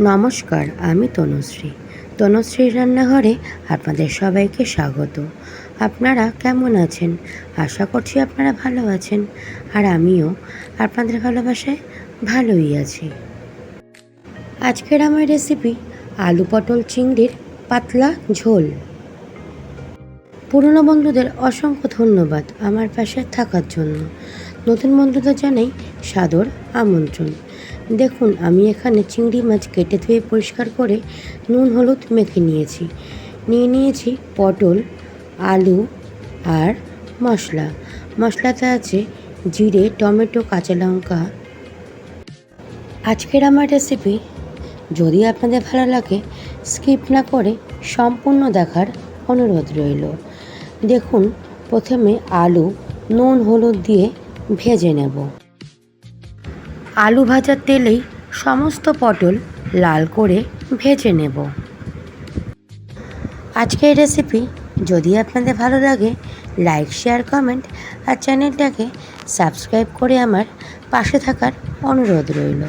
নমস্কার, আমি তনুশ্রী। তনুশ্রী রান্নাঘরে আপনাদের সবাইকে স্বাগত। আপনারা কেমন আছেন? আশা করছি আপনারা ভালো আছেন। আর আমিও আপনাদের ভালোবাসায় ভালোই আছি। আজকের আমার রেসিপি আলু পটল চিংড়ির পাতলা ঝোল। পুরনো বন্ধুদের অসংখ্য ধন্যবাদ আমার পাশে থাকার জন্য। নতুন বন্ধুদের জানাই সাদর আমন্ত্রণ। দেখুন, আমি এখানে চিংড়ি মাছ কেটে ধুয়ে পরিষ্কার করে নুন, হলুদ মেখে নিয়েছি। নিয়ে নিয়েছি পটল, আলু আর মশলা। মশলাতে আছে জিরে, টমেটো, কাঁচা লঙ্কা। আজকের আমার রেসিপি যদি আপনাদের ভালো লাগে স্কিপ না করে সম্পূর্ণ দেখার অনুরোধ রইল। দেখুন, প্রথমে আলু, নুন, হলুদ দিয়ে ভেজে নেব। আলু ভাজার তেলেই সমস্ত পটল লাল করে ভেজে নেব। আজকের রেসিপি যদি আপনাদের ভালো লাগে লাইক শেয়ার কমেন্ট আর চ্যানেলটাকে সাবস্ক্রাইব করে আমার পাশে থাকার অনুরোধ রইল।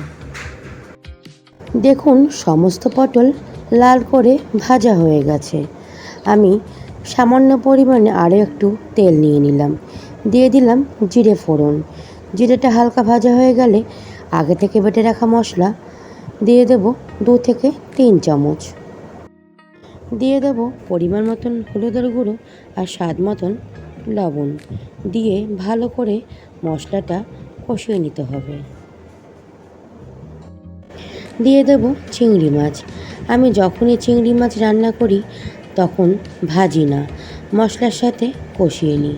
দেখুন, সমস্ত পটল লাল করে ভাজা হয়ে গেছে। আমি সামান্য পরিমাণে আরও একটু তেল নিয়ে নিলাম। দিয়ে দিলাম জিরে ফোড়ন। জিরেটা হালকা ভাজা হয়ে গেলে আগে থেকে বেটে রাখা মশলা দিয়ে দেব দু থেকে তিন চামচ। দিয়ে দেব পরিমাণ মতন হলুদের গুঁড়ো আর স্বাদ মতন লবণ দিয়ে ভালো করে মশলাটা কষিয়ে নিতে হবে। দিয়ে দেব চিংড়ি মাছ। আমি যখনই চিংড়ি মাছ রান্না করি তখন ভাজি না। মশলার সাথে কষিয়ে নিই।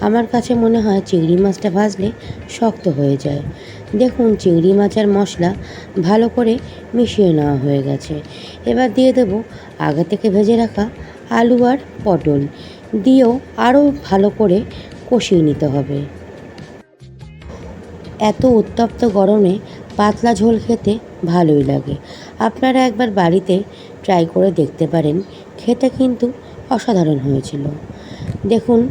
আমার কাছে মনে হয় চিংড়ি মাছটা ভাজলে শক্ত হয়ে যায়। দেখুন, চিংড়ি মাছ আর মশলা ভালো করে মিশিয়ে নেওয়া হয়ে গেছে। এবার দিয়ে দেব আগে থেকে ভেজে রাখা আলু আর পটল। দিয়েও আরও ভালো করে কষিয়ে নিতে হবে। এত উত্তপ্ত গরমে পাতলা ঝোল খেতে ভালোই লাগে। আপনারা একবার বাড়িতে ট্রাই করে দেখতে পারেন। খেতে কিন্তু অসাধারণ হয়েছিল। দেখুন,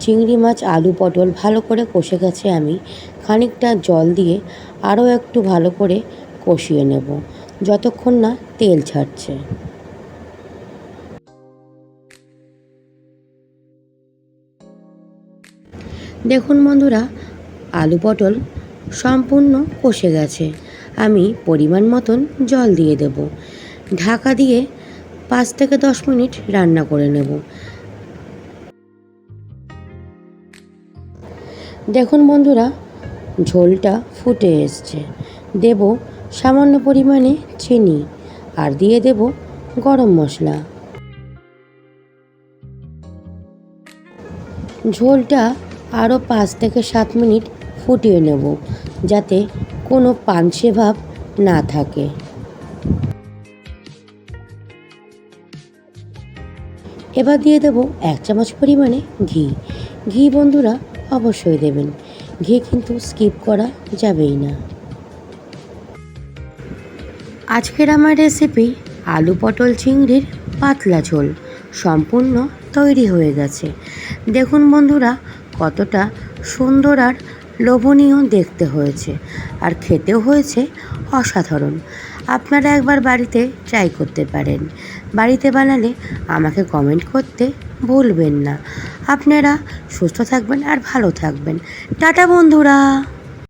চিংড়ি মাছ, আলু, পটল ভালো করে কষে গেছে আমি। খানিকটা জল দিয়ে আরও একটু ভালো করে কষিয়ে নেব, যতক্ষণ না তেল ছাড়ছে। দেখুন বন্ধুরা, আলু, পটল সম্পূর্ণ কষে গেছে। আমি পরিমাণ মতন জল দিয়ে দেব। ঢাকা দিয়ে পাঁচ থেকে দশ মিনিট রান্না করে নেব। দেখুন বন্ধুরা, ঝোলটা ফুটে এসছে। দেব সামান্য পরিমাণে চিনি আর দিয়ে দেব গরম মশলা। ঝোলটা আরও পাঁচ থেকে সাত মিনিট ফুটিয়ে নেব, যাতে কোনো পাঞ্চে ভাব না থাকে। এবার দিয়ে দেব এক চামচ পরিমাণে ঘি। ঘি বন্ধুরা অবশ্যই দেবেন। ঘি কিন্তু স্কিপ করা যাবেই না। আজকের আমার রেসিপি আলু পটল চিংড়ির পাতলা ঝোল। সম্পূর্ণ তৈরি হয়ে গেছে। দেখুন বন্ধুরা, কতটা সুন্দর আর লোভনীয় দেখতে হয়েছে। আর খেতেও হয়েছে অসাধারণ। আপনারা একবার বাড়িতে ট্রাই করতে পারেন। বাড়িতে বানালে আমাকে কমেন্ট করতে ভুলবেন না। আপনারা সুস্থ থাকবেন আর ভালো থাকবেন। টাটা বন্ধুরা!